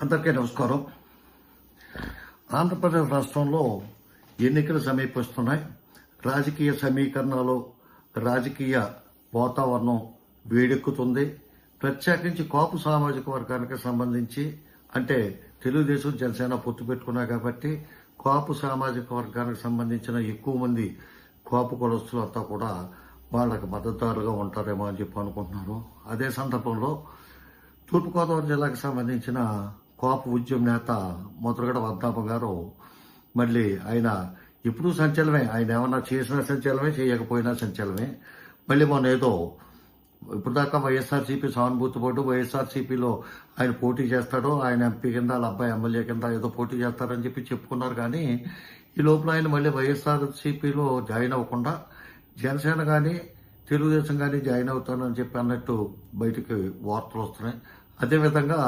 అందరికీ నమస్కారం. ఆంధ్రప్రదేశ్ రాష్ట్రంలో ఎన్నికలు సమీపిస్తున్నాయి. రాజకీయ సమీకరణలు రాజకీయ వాతావరణం వేడెక్కుతుంది. ప్రత్యేకించి కాపు సామాజిక వర్గానికి సంబంధించి అంటే తెలుగుదేశం జనసేన పొత్తు పెట్టుకున్నాయి కాబట్టి కాపు సామాజిక వర్గానికి సంబంధించిన ఎక్కువ మంది కాపు కులస్తులు అంతా కూడా వాళ్ళకి మద్దతుదారుగా ఉంటారేమో అని చెప్పి అనుకుంటున్నారు. అదే సందర్భంలో తూర్పుగోదావరి జిల్లాకు సంబంధించిన కోప ఉద్యమ నేత ముద్రగడ వద్దాప గారు మళ్ళీ ఆయన ఇప్పుడు సంచలనమే. ఆయన ఏమన్నా చేసినా సంచలనమే చేయకపోయినా సంచలనమే. మళ్ళీ మొన్న ఏదో ఇప్పుడు దాకా వైఎస్ఆర్సీపీ సానుభూతి బోర్డు వైఎస్ఆర్సీపీలో ఆయన పోటీ చేస్తాడు ఆయన ఎంపీ కింద వాళ్ళ అబ్బాయి ఎమ్మెల్యే కింద ఏదో పోటీ చేస్తారని చెప్పి చెప్పుకున్నారు కానీ ఈ లోపల ఆయన మళ్ళీ వైఎస్ఆర్సీపీలో జాయిన్ అవ్వకుండా జనసేన కానీ తెలుగుదేశం కానీ జాయిన్ అవుతానని చెప్పి అన్నట్టు బయటికి వార్తలు వస్తున్నాయి. అదేవిధంగా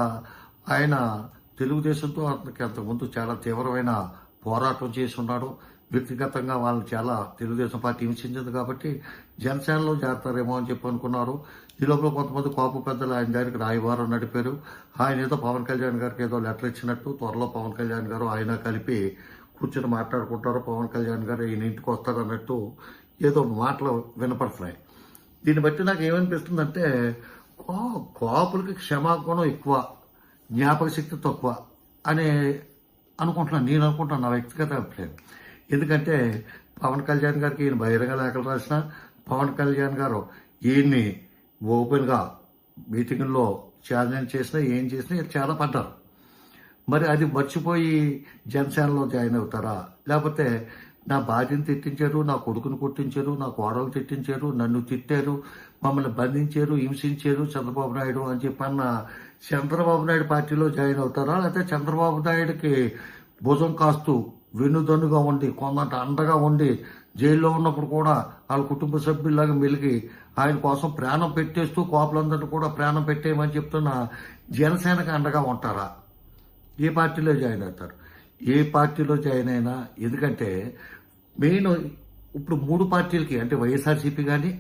ఆయన తెలుగుదేశంతో అతనికి అంతకుముందు చాలా తీవ్రమైన పోరాటం చేసి ఉన్నాడు. వ్యక్తిగతంగా వాళ్ళని చాలా తెలుగుదేశం పార్టీ హింసించింది కాబట్టి జనసేనలో చేరతారేమో అని చెప్పి అనుకున్నారు. ఈ లోపల కొంతమంది కోప పెద్దలు ఆయన దగ్గరికి రాయవారం నడిపారు. ఆయన ఏదో పవన్ కళ్యాణ్ గారికి ఏదో లెటర్ ఇచ్చినట్టు త్వరలో పవన్ కళ్యాణ్ గారు ఆయన కలిపి కూర్చొని మాట్లాడుకుంటారు. పవన్ కళ్యాణ్ గారు ఈయన ఇంటికి వస్తారు అన్నట్టు ఏదో మాటలు వినపడుతున్నాయి దీన్ని బట్టి నాకు ఏమనిపిస్తుందంటే కో- కోపులకి క్షమాగుణం ఎక్కువ. జ్ఞాపక శక్తి తక్కువ అని అనుకుంటున్నాను. నేను అనుకుంటున్నాను నా వ్యక్తిగత అభిప్రాయం. ఎందుకంటే పవన్ కళ్యాణ్ గారికి ఈయన బహిరంగ లేఖలు రాసిన పవన్ కళ్యాణ్ గారు ఈయన్ని ఓపెన్గా మీటింగుల్లో ఛాలెంజ్ చేసినా ఏం చేసినా చాలా పడ్డారు. మరి అది మర్చిపోయి జనసేనలో జాయిన్ అవుతారా? లేకపోతే నా భార్యను తిట్టించారు నా కొడుకును కొట్టించారు నా కోడలు తిట్టించారు నన్ను తిట్టారు మమ్మల్ని బంధించారు హింసించారు చంద్రబాబు నాయుడు అని చెప్పన్న చంద్రబాబు నాయుడు పార్టీలో జాయిన్ అవుతారా? లేకపోతే చంద్రబాబు నాయుడుకి భుజం కాస్తూ వెన్నుదన్నుగా ఉండి కొందంట అండగా ఉండి జైల్లో ఉన్నప్పుడు కూడా వాళ్ళ కుటుంబ సభ్యుల్లాగా మెలిగి ఆయన కోసం ప్రాణం పెట్టేస్తూ కోపలందరినీ కూడా ప్రాణం పెట్టేయమని చెప్తున్న జనసేనకి అండగా ఉంటారా? ఏ పార్టీలో జాయిన్ అవుతారు? ఏ పార్టీలో జాయిన్ అయినా? ఎందుకంటే మెయిన్ ఇప్పుడు మూడు పార్టీలకి అంటే వైఎస్ఆర్సీపీ కానీ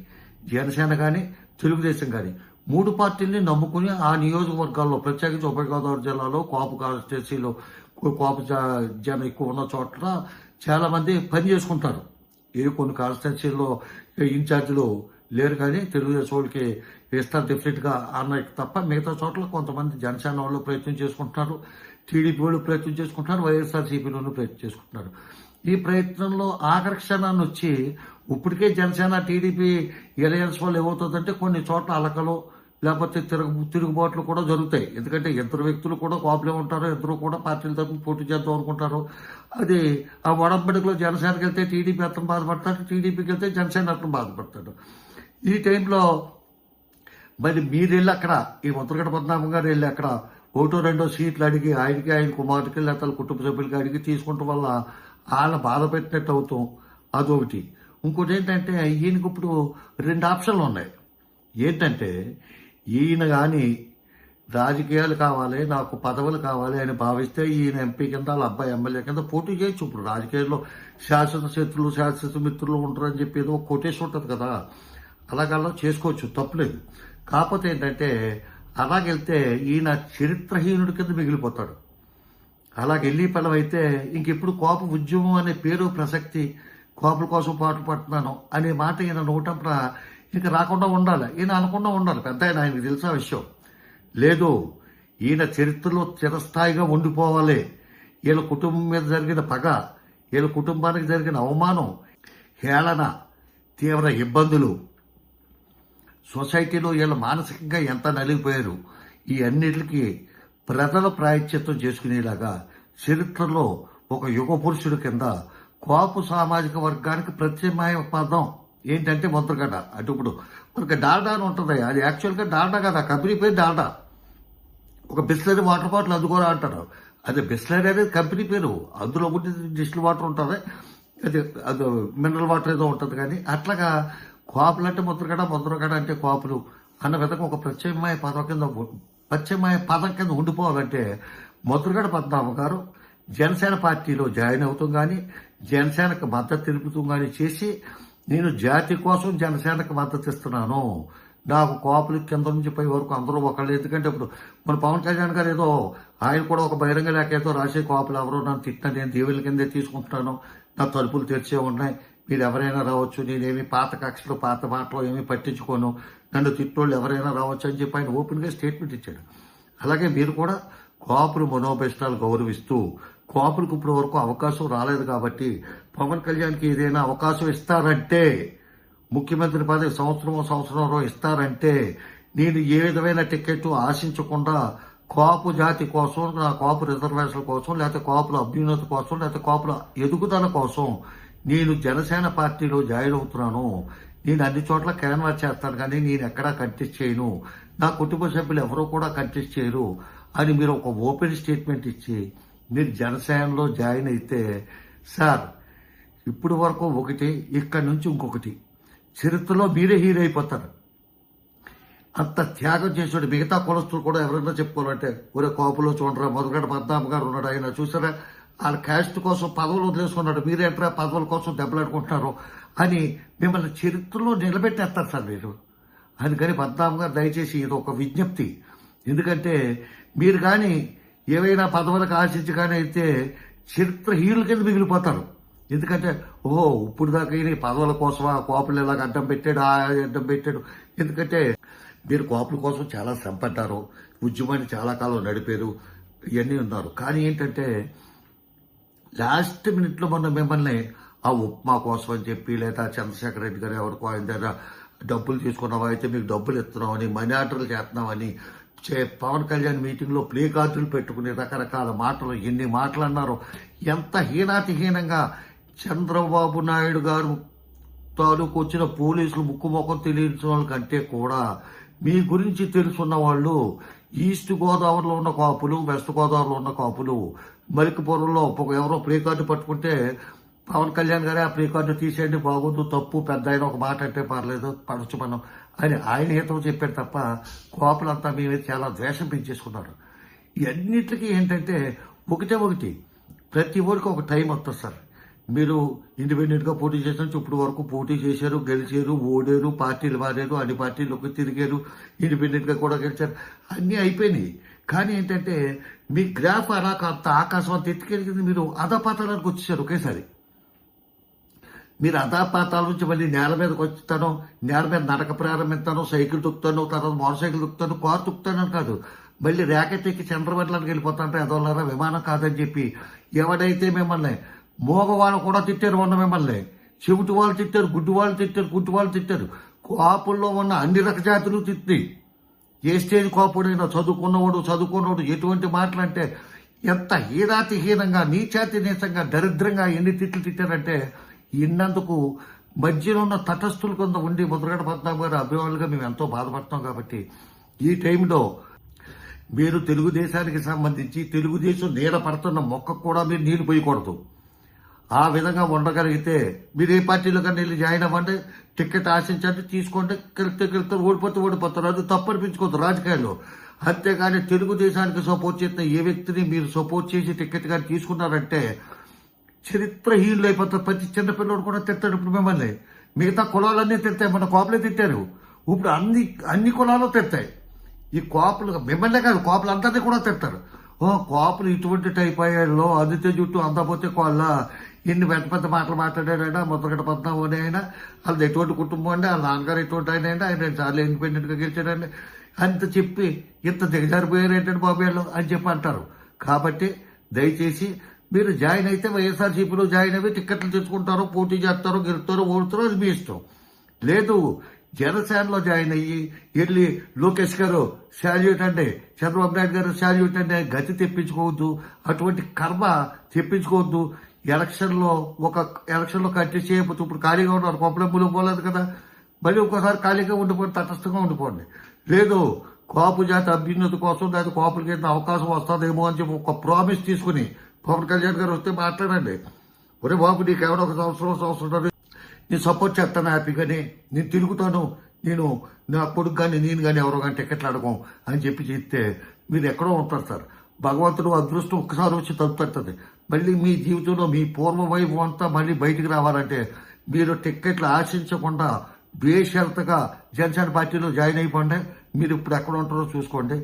జనసేన కానీ తెలుగుదేశం కానీ మూడు పార్టీల్ని నమ్ముకుని ఆ నియోజకవర్గాల్లో ప్రత్యేకించి ఉభయ గోదావరి జిల్లాలో కాపు కాన్స్టిట్యున్సీలో కాపు జ- జనం ఎక్కువ ఉన్న చోట్ల చాలామంది పని చేసుకుంటారు ఏ కొన్ని కాన్స్టిట్యున్సీల్లో ఇన్ఛార్జీలు లేరు కానీ తెలుగుదేశం వాళ్ళకి ఇస్తారు డెఫినెట్గా అన్నకి తప్ప మిగతా చోట్ల కొంతమంది జనసేన వాళ్ళు ప్రయత్నం చేసుకుంటున్నారు టీడీపీ వాళ్ళు ప్రయత్నం చేసుకుంటున్నారు వైఎస్ఆర్సీపీలోనూ ప్రయత్నం చేసుకుంటున్నారు. ఈ ప్రయత్నంలో ఆఖరి క్షణాన్ని వచ్చి ఇప్పటికే జనసేన టీడీపీ ఎలయన్స్ వాళ్ళు ఏమవుతుందంటే కొన్ని చోట్ల అలకలు లేకపోతే తిరుగు తిరుగుబాట్లు కూడా జరుగుతాయి. ఎందుకంటే ఇద్దరు వ్యక్తులు కూడా కోపలే ఉంటారు ఇద్దరు కూడా పార్టీల తరపున పోటీ చేద్దాం అనుకుంటారు. అది ఆ వడంబడికలో జనసేనకి వెళ్తే టీడీపీ అతను బాధపడతాడు టీడీపీకి వెళ్తే జనసేన అతను బాధపడతాడు. ఈ టైంలో మరి మీరు వెళ్ళి అక్కడ ఈ ముద్రగడ పద్మనాభం గారు వెళ్ళి అక్కడ ఒకటో రెండో సీట్లు అడిగి ఆయనకి ఆయన కుమారుడికి లేకపోతే కుటుంబ సభ్యులకి అడిగి తీసుకుంటాం వల్ల వాళ్ళ బాధ పెట్టినట్టు అవుతాం అదొకటి. ఇంకోటి ఏంటంటే ఈయనకి ఇప్పుడు రెండు ఆప్షన్లు ఉన్నాయి. ఏంటంటే ఈయన కానీ రాజకీయాలు కావాలి నాకు పదవులు కావాలి అని భావిస్తే ఈయన ఎంపీ కింద వాళ్ళ అబ్బాయి ఎమ్మెల్యే కింద పోటీ చేయొచ్చు. ఇప్పుడు రాజకీయాల్లో శాశ్వత శత్రులు శాశ్వత మిత్రులు ఉంటారని చెప్పి ఏదో కొటేసి ఉంటుంది కదా. అలాగల్లా చేసుకోవచ్చు. తప్పులేదు. కాకపోతే ఏంటంటే అలాగెళ్తే ఈయన చరిత్రహీనుడి కింద మిగిలిపోతాడు. అలాగెళ్ళి అయితే ఇంకెప్పుడు కోప ఉద్యమం అనే పేరు ప్రసక్తి కోపల కోసం పాటు పడుతున్నాను అనే మాట ఈయన నోటప్పుడు ఇంకా రాకుండా ఉండాలి. ఈయన అనకుండా ఉండాలి. పెద్ద ఆయన ఆయనకు తెలిసిన విషయం? లేదు ఈయన చరిత్రలో చిరస్థాయిగా ఉండిపోవాలి. వీళ్ళ కుటుంబం మీద జరిగిన పగ వీళ్ళ కుటుంబానికి జరిగిన అవమానం హేళన తీవ్ర ఇబ్బందులు. సొసైటీలో వీళ్ళు మానసికంగా ఎంత నలిగిపోయారు? ఈ అన్నిటికీ ప్రజల ప్రాయశ్చిత్తం చేసుకునేలాగా చరిత్రలో ఒక యుగ పురుషుడు కింద కోపు సామాజిక వర్గానికి ప్రత్యామ్నాయ పదం. ఏంటంటే ముద్రగడ అంటే ఇప్పుడు మనకి డాల్డా అని ఉంటుంది అది యాక్చువల్గా డాల్డా కదా కంపెనీ పేరు డాల్డా. ఒక బిస్లరీ వాటర్ బాటిల్ అందుకోరా అంటారు. అది బిస్లరీ అనేది కంపెనీ పేరు. అందులో ఒకటి డిస్టిల్ వాటర్ ఉంటుంది. అది అది మినరల్ వాటర్ ఏదో ఉంటుంది కానీ అట్లాగా కోపలు అంటే ముద్రగడ ముద్రగడ అంటే కోపలు అన్న విధంగా ఒక ప్రత్యామ్నాయ పదం కింద ఉ- పదం కింద ఉండిపోవాలంటే మొదలుగడ పద్మనాభం గారు జనసేన పార్టీలో జాయిన్ అవుతాం కానీ జనసేనకు మద్దతు తెలుపుతూ కానీ చేసి నేను జాతి కోసం జనసేనకు మద్దతు ఇస్తున్నాను. నాకు కోపలు కింద నుంచి పై వరకు అందరూ ఒకళ్ళు. ఎందుకంటే ఇప్పుడు మన పవన్ కళ్యాణ్ గారు ఏదో ఆయన కూడా ఒక బహిరంగ లేక ఏదో రాసే కోపలు ఎవరో నన్ను తిట్టిన నేను దేవుళ్ళ కిందే తీసుకుంటున్నాను. నా తలుపులు తెరిచే ఉన్నాయి. మీరు ఎవరైనా రావచ్చు నేనేమి పాత కక్షలు పాత మాటలు ఏమీ పట్టించుకోను. నన్ను తిట్టోళ్ళు ఎవరైనా రావచ్చు అని చెప్పి ఆయన ఓపెన్గా స్టేట్మెంట్ ఇచ్చాడు. అలాగే మీరు కూడా కోపులు మనోభిష్టాలు గౌరవిస్తూ కోపులకు ఇప్పటి వరకు అవకాశం రాలేదు కాబట్టి పవన్ కళ్యాణ్కి ఏదైనా అవకాశం ఇస్తారంటే ముఖ్యమంత్రి పదవి సంవత్సరం సంవత్సరంలో ఇస్తారంటే నేను ఏ విధమైన టికెట్ ఆశించకుండా కాపు జాతి కోసం నా కాపు రిజర్వేషన్ల కోసం లేకపోతే కాపుల అభ్యున్నతి కోసం లేకపోతే కాపుల ఎదుగుదల కోసం నేను జనసేన పార్టీలో జాయిన్ అవుతున్నాను నేను అన్ని చోట్ల క్యాన్వాస్ చేస్తాను కానీ నేను ఎక్కడా కంటెస్ట్ చేయను. నా కుటుంబ సభ్యులు ఎవరూ కూడా కంటెస్ట్ చేయరు. అని మీరు ఒక ఓపెన్ స్టేట్మెంట్ ఇచ్చి మీరు జనసేనలో జాయిన్ అయితే సార్ ఇప్పుడు వరకు ఒకటి ఇక్కడి నుంచి ఇంకొకటి. చరిత్రలో మీరే హీరో అయిపోతారు. అంత త్యాగం చేసాడు మిగతా కులస్తులు కూడా ఎవరైనా చెప్పుకోవాలంటే ఒరే కోపలో చూడరా మొదలగడ పద్నామ గారు ఉన్నాడు ఆయన చూసారా? వాళ్ళ క్యాస్ట్ కోసం పదవులు వదిలేసుకున్నాడు. మీరేంట్రా పదవుల కోసం దెబ్బలాడుకుంటున్నారు అని మిమ్మల్ని చరిత్రలో నిలబెట్టేస్తారు సార్ మీరు. అందుకని పద్నామ గారు దయచేసి ఇది ఒక విజ్ఞప్తి. ఎందుకంటే మీరు కానీ ఏవైనా పదవులకు ఆశించి కానీ అయితే చరిత్ర హీరుల కింద మిగిలిపోతారు. ఎందుకంటే ఓహో ఇప్పుడు దాకా ఈ పదవుల కోసమా కోపలు ఇలాగ అడ్డం పెట్టాడు ఆ అడ్డం పెట్టాడు. ఎందుకంటే మీరు కోపల కోసం చాలా శ్రమపడ్డారు. ఉద్యమాన్ని చాలా కాలం నడిపారు. ఇవన్నీ ఉన్నారు. కానీ ఏంటంటే లాస్ట్ మినిట్లో మొన్న మిమ్మల్ని ఆ ఉప్మా కోసం అని చెప్పి లేదా చంద్రశేఖర్ రెడ్డి గారు ఎవరికో ఆయన దగ్గర డబ్బులు తీసుకున్నావా అయితే మీకు డబ్బులు ఇస్తున్నామని మనీ ఆర్డర్లు చేస్తున్నామని చే పవన్ కళ్యాణ్ మీటింగ్లో ప్లే కార్డులు పెట్టుకుని రకరకాల మాటలు ఎన్ని మాటలు అన్నారు ఎంత హీనాతిహీనంగా చంద్రబాబు నాయుడు గారు తాలూకు వచ్చిన పోలీసులు ముక్కు ముఖం తెలియని వాళ్ళ కంటే కూడా మీ గురించి తెలుసున్న వాళ్ళు ఈస్ట్ గోదావరిలో ఉన్న కాపులు వెస్ట్ గోదావరిలో ఉన్న కాపులు మలికపురంలో ఎవరో ప్రీ కార్డు పట్టుకుంటే పవన్ కళ్యాణ్ గారే ఆ ప్లే కార్డు తీసేయండి బాగోదు తప్పు పెద్ద ఆయన ఒక మాట అంటే పర్లేదు పడచ్చు మనం అని ఆయన హితం చెప్పాడు తప్ప కోపలంతా మీ మీద చాలా ద్వేషం పెంచేసుకున్నారు. ఇవన్నిటికీ ఏంటంటే ఒకటే ఒకటి ప్రతి ఊరికి ఒక టైం వస్తుంది సార్. మీరు ఇండిపెండెంట్గా పోటీ చేసిన ఇప్పుడు వరకు పోటీ చేశారు గెలిచారు ఓడారు పార్టీలు మారారు అన్ని పార్టీలకు తిరిగారు ఇండిపెండెంట్గా కూడా గెలిచారు. అన్నీ అయిపోయినాయి. కానీ ఏంటంటే మీ గ్రాఫ్ అలా అంత ఆకాశం అంత ఎత్తుకెళ్ళింది మీరు అధపాతాలకు వచ్చేసారు ఒకేసారి. మీరు అధాపాతాల నుంచి మళ్ళీ నేల మీదకి వచ్చుతాను నేల మీద నడక ప్రారంభిస్తాను సైకిల్ తొక్కుతాను తర్వాత మోటార్ సైకిల్ తొక్కుతాను కారు తొక్కుతాను అని కాదు. మళ్ళీ ర్యాకెట్ ఎక్కి చంద్రమండలానికి వెళ్ళిపోతాంటే ఎదవలారా విమానం కాదని చెప్పి ఎవడైతే మిమ్మల్ని మోగవాళ్ళు కూడా తిట్టారు మొన్న మిమ్మల్ని. చెవిటి వాళ్ళు తిట్టారు గుడ్డి వాళ్ళు తిట్టారు గుడ్డి వాళ్ళు తిట్టారు. కాపుల్లో ఉన్న అన్ని రక జాతులు తిట్టి ఏ స్టేజ్ కోపుడైనా చదువుకున్నవాడు చదువుకున్నవాడు ఎటువంటి మాటలు అంటే ఎంత హీనాతిహీనంగా నీచాతి నీచంగా దరిద్రంగా ఎన్ని తిట్లు తిట్టారంటే ఇన్నందుకు మధ్యలో ఉన్న తటస్థులు కింద ఉండి ముద్రగడ పద్మనాభ గారు అభిమానులుగా మేము ఎంతో బాధపడతాం కాబట్టి ఈ టైంలో మీరు తెలుగుదేశానికి సంబంధించి తెలుగుదేశం నీడ పడుతున్న మొక్క కూడా మీరు నీళ్ళు పోయకూడదు. ఆ విధంగా ఉండగలిగితే మీరు ఏ పార్టీలో కానీ వెళ్ళి జాయిన్ అవ్వండి టికెట్ ఆశించండి తీసుకోండి గెలిస్తే గెలుస్తారు ఓడిపోతే ఓడిపోతారు. అది తప్పు అనిపించుకోవద్దు రాజకీయాల్లో. అంతేగాని తెలుగుదేశానికి సపోర్ట్ చేసిన ఏ వ్యక్తిని మీరు సపోర్ట్ చేసి టికెట్ కానీ తీసుకున్నారంటే చరిత్రహీనులు అయిపోతారు. ప్రతి చిన్నపిల్లడు కూడా తిట్టారు ఇప్పుడు మిమ్మల్ని. మిగతా కులాలన్నీ తిట్టాయి మన కోపలే తిట్టారు. ఇప్పుడు అన్ని అన్ని కులాలు తిట్టాయి ఈ కోపలు మిమ్మల్నే కాదు కోపలు అందరినీ కూడా తిట్టారు ఓ కోపలు ఇటువంటి టైప్ అయ్యాలో అందితే జుట్టు అందపోతే కోళ్ళ. ఎన్ని పెద్ద పెద్ద మాటలు మాట్లాడాడా ముద్రగడ పద్నావు అని ఆయన వాళ్ళది ఎటువంటి కుటుంబం అండి? వాళ్ళ నాన్నగారు ఎటువంటి ఆయన అండి? ఆయన రెండుసార్లు ఇండిపెండెంట్గా గెలిచాడండి. అంత చెప్పి ఇంత దిగజారిపోయారు ఏంటంటే బాబు వీళ్ళు అని చెప్పి అంటారు. కాబట్టి దయచేసి మీరు జాయిన్ అయితే వైఎస్ఆర్సీపీలో జాయిన్ అయ్యి టిక్కెట్లు తెచ్చుకుంటారు పోటీ చేస్తారో గెలుస్తారో ఓడుతారో అది మీ ఇష్టం. లేదు జనసేనలో జాయిన్ అయ్యి వెళ్ళి లోకేష్ గారు శాల్యూట్ అండి చంద్రబాబు నాయుడు గారు శాల్యూట్ అండి గతి తెప్పించుకోవద్దు అటువంటి కర్మ తెప్పించుకోవద్దు. ఎలక్షన్లో ఒక ఎలక్షన్లో కట్టి చేయకపోతే ఇప్పుడు ఖాళీగా ఉన్నారు. కొప్పలెప్పులు పోలేదు కదా. మళ్ళీ ఒక్కోసారి ఖాళీగా ఉండిపోండి తటస్థంగా ఉండిపోండి. లేదు కోపు జాతి అభ్యున్నతి కోసం లేదా కోపులకి ఏదైనా అవకాశం వస్తుందేమో అని చెప్పి ఒక ప్రామిస్ తీసుకుని పవన్ కళ్యాణ్ గారు వస్తే మాట్లాడండి. ఒరే బాబు నీకు ఎవరో ఒక సంవత్సరం సంవత్సరం నేను సపోర్ట్ చేస్తాను హ్యాపీగానే. నేను తిరుగుతాను. నేను నా కొడుకు కానీ నేను కానీ ఎవరో కానీ టికెట్లు అడగం అని చెప్పి చెప్తే మీరు ఎక్కడో ఉంటారు సార్. భగవంతుడు అదృష్టం ఒక్కసారి వచ్చి తలుపు తడుతుంది మళ్ళీ మీ జీవితంలో మీ పూర్వ వైపు అంతా మళ్ళీ బయటికి రావాలంటే మీరు టిక్కెట్లు ఆశించకుండా బేషరతుగా జనసేన పార్టీలో జాయిన్ అయిపోండి. మీరు ఇప్పుడు ఎక్కడ ఉంటారో చూసుకోండి.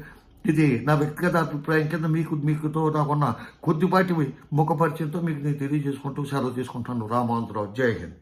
ఇది నా వ్యక్తిగత అభిప్రాయం కింద మీకు మీకుతో నాకున్న కొద్దిపాటి ముఖపరిచయంతో మీకు నేను తెలియజేసుకుంటూ సెలవు తీసుకుంటాను. రామోహన్ రావు జై హింద్.